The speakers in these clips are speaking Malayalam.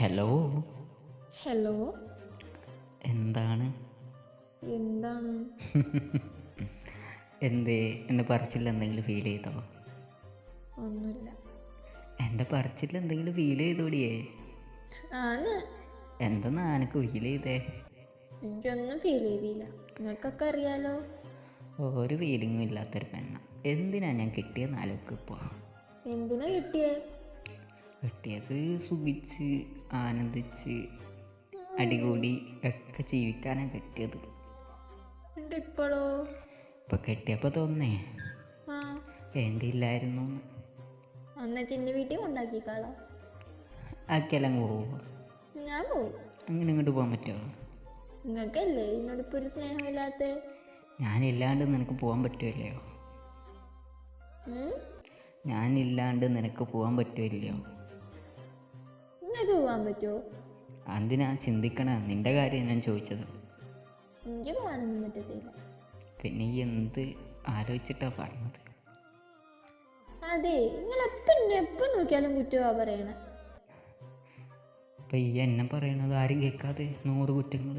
ഹലോ ഹലോ എന്താണ്? എന്താണ്? എന്തേ? എന്റെ പറച്ചിൽ എന്തെങ്കിലും ഫീൽ ചെയ്തോ? ഒന്നുമില്ല. എന്റെ പറച്ചിൽ എന്തെങ്കിലും ഫീൽ ചെയ്തോടിയേ? ആണ്. എന്തെന്നാ എനിക്ക് ഫീൽ ചെയ്തേ? എനിക്കൊന്നും ഫീൽ ചെയ്തില്ല. നിങ്ങൾക്കൊക്കെ അറിയാലോ. ഒരു ഫീലിങ്ങും ഇല്ലാത്തൊരു പെണ്ണ. എന്തിനാ ഞാൻ കിട്ടിയെന്ന് ആലോചിക്കും ഇപ്പോൾ എന്തിനാ കിട്ടിയേ? കിട്ടിയത് സുഖിച്ച് ആനന്ദിച്ച് അടികൂടി ഒക്കെ ജീവിക്കാനാണ് കിട്ടിയത് ഇപ്പോഴോ ഇപ്പൊ കെട്ടിയപ്പോൾ തോന്നേ വേണ്ടിയില്ലായിരുന്നു അന്ന് ചിന്ന വീട്ടിൽ കൊണ്ടാക്കിക്കാളാ ആക്കിയാലും പോവുക ഞാൻ പോവും. അങ്ങനെ ഇങ്ങോട്ട് പോകാൻ പറ്റുമോ നിങ്ങൾക്കല്ലേ എന്നോടിപ്പോ ഒരു സ്നേഹമില്ലാത്ത? ഞാനില്ലാണ്ട് നിനക്ക് പോകാൻ പറ്റുമല്ലയോ ഞാനില്ലാണ്ട് നിനക്ക് പോകാൻ പറ്റുമല്ലയോ നിങ്ങൾക്ക് പോകാൻ പറ്റുമോ അതിനാ ചിന്തിക്കണ. നിന്റെ കാര്യം ഞാൻ ചോദിച്ചത്. എനിക്ക് പോകാനൊന്നും പറ്റത്തില്ല. പിന്നെ ഈ എന്ത് ആലോചിച്ചിട്ടാ പറഞ്ഞത്? അതെ നിങ്ങൾ എപ്പം എപ്പം നോക്കിയാലും കുറ്റമാ പറയണ. ഇപ്പൊ ഈ എന്നെ പറയണത് ആരും കേൾക്കാതെ നൂറ് കുറ്റങ്ങൾ?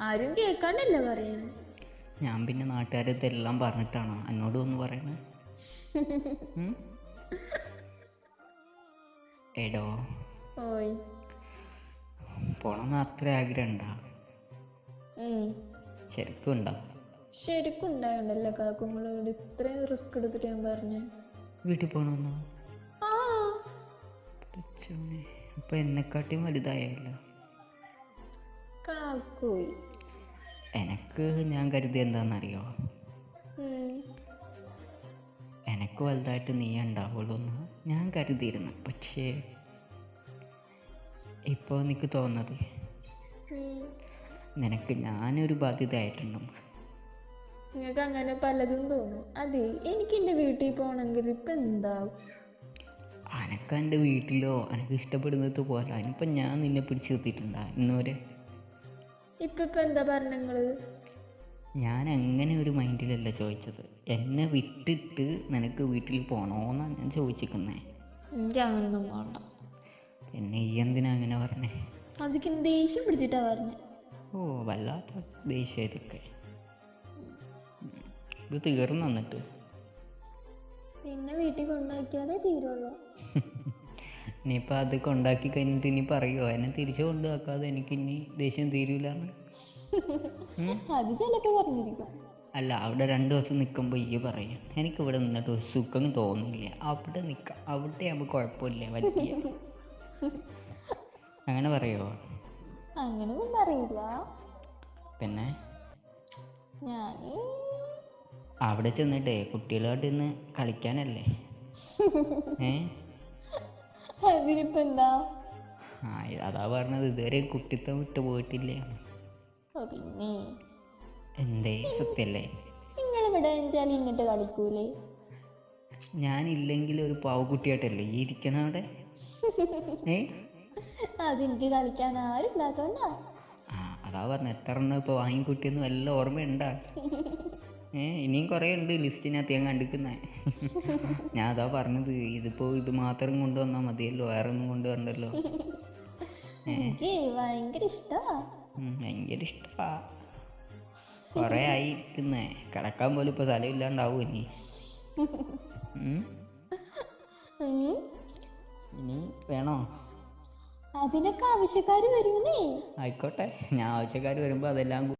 ആരും കേൾക്കാണ്ടല്ല പറയണേ. ഞാൻ പിന്നെ നാട്ടുകാരത്തെല്ലാം പറഞ്ഞിട്ടാണോ എന്നോട് ഒന്ന് പറയണേ? എടോ ഓയ് പോണമെന്ന് അത്ര ആഗ്രഹം ഉണ്ടാ. ശരിക്കും ഉണ്ടാ ശരിക്കും ഉണ്ടായോണ്ടല്ലേ കാക്കുങ്ങളോട് ഇത്രയും റിസ്ക് എടുത്തിട്ട് ഞാൻ പറഞ്ഞു. വീട്ടിൽ പഠിച്ചോനെ ഇപ്പൊ എന്നെക്കാട്ടിയും വലുതായല്ലോ. കാക്കോയി എനക്ക് ഞാൻ കരുതി എന്താണെന്നറിയോ. എനക്ക് വലുതായിട്ട് നീ ഉണ്ടാവുള്ളൂ എന്ന് ഞാൻ കരുതിയിരുന്നു. പക്ഷേ ഇപ്പോൾ നിനക്ക് തോന്നുന്നത്. നിനക്ക് ഞാനൊരു ബാധ്യതയായിട്ടുണ്ടെന്ന് നിങ്ങൾക്ക് അങ്ങനെ പലതും തോന്നും. അതെ എനിക്ക് എന്റെ വീട്ടിൽ പോകണമെങ്കിൽ ഇപ്പം എന്താവും അനക്ക് എന്റെ വീട്ടിലോ അനക്ക് ഇഷ്ടപ്പെടുന്നത് പോലെ അതിനിപ്പം ഞാൻ നിന്നെ പിടിച്ചു നിർത്തിയിട്ടുണ്ടാ ഇന്നുവരെ ഇപ്പം ഇപ്പം എന്താ പറഞ്ഞങ്ങൾ ഞാൻ അങ്ങനെ ഒരു മൈൻഡിലല്ല ചോദിച്ചത്. എന്നെ വിട്ടിട്ട് നിനക്ക് വീട്ടിൽ പോകണോന്നാണ് ഞാൻ ചോദിച്ചിരിക്കുന്നത് എനിക്ക് അങ്ങനൊന്നും വേണ്ട. പിന്നെ ഈ എന്തിനാ അങ്ങനെ പറഞ്ഞേ? അതൊക്കെ ദേഷ്യം പിടിച്ചിട്ടാ പറഞ്ഞേ. ഓ വല്ലാത്ത ദേഷ്യം ഇതൊക്കെ ഇത് തീർന്നു എന്നിട്ട്. പിന്നെ വീട്ടിൽ കൊണ്ടാക്കിയാലേ തീരുള്ളൂ. ഇനിയിപ്പോൾ അത് കൊണ്ടാക്കി കഴിഞ്ഞിട്ട് ഇനി പറയുമോ എന്നെ തിരിച്ചു കൊണ്ടുവാക്കാതെ എനിക്ക് ഇനി ദേഷ്യം തീരൂലെന്ന്. അത് ചിലപ്പോൾ പറഞ്ഞിരിക്കും. അല്ല അവിടെ രണ്ട് ദിവസം നിൽക്കുമ്പോൾ ഈ പറയും എനിക്ക് ഇവിടെ നിന്നിട്ട് സുഖം തോന്നില്ല അവിടെ നിൽക്കാം അവിടെ ആകുമ്പോൾ കുഴപ്പമില്ല വലിയ. അങ്ങനെ പറയോ? അങ്ങനെയൊന്നും പറയില്ല. പിന്നെ? ഞാൻ അവിടെ ചെന്നിട്ടേ കുട്ടികളായിട്ട് ഇന്ന് കളിക്കാനല്ലേ? ഏ? അതിനിപ്പോ എന്താ? ആ അതാ പറഞ്ഞത്. ഇതുവരെ കുട്ടിത്തം വിട്ടു പോയിട്ടില്ല. പിന്നെ? എന്തേ? സത്യല്ലേ? നിങ്ങൾ ഇവിടെ വെച്ചാൽ കളിക്കൂലേ? ഞാനില്ലെങ്കിൽ ഒരു പാവക്കുട്ടിയായിട്ടല്ലേ ഈ ഇരിക്കണ അവിടെ? അതെനിക്ക് കളിക്കാൻ ആരും ഇല്ലാത്തോണ്ടാ. അതാ പറഞ്ഞ എത്ര എണ്ണം ഇപ്പോൾ വാങ്ങിക്കുട്ടിയെന്ന് വല്ല ഓർമ്മയുണ്ടാ? ഏ ഇനിയും കുറേ ഉണ്ട് ലിസ്റ്റിനകത്ത് ഞാൻ കണ്ടിക്കുന്നേ. ഞാൻ അതാ പറഞ്ഞത് ഇതിപ്പോ ഇത് മാത്രം കൊണ്ടുവന്നാൽ മതിയല്ലോ വേറെ ഒന്നും കൊണ്ടുവരണ്ടല്ലോ എനിക്ക് ഭയങ്കര ഇഷ്ടാ. കൊറേ ഭയങ്കര ഇഷ്ടമാ കുറേ ആയി ഇരിക്കുന്നേ കിടക്കാൻ പോലും ഇപ്പൊ സ്ഥലം ഇല്ലാണ്ടാവും ഇനി? ഇനി വേണോ? അതിനൊക്കെ ആവശ്യക്കാര് വരൂന്നേ. ആയിക്കോട്ടെ. ഞാൻ ആവശ്യക്കാർ വരുമ്പോൾ അതെല്ലാം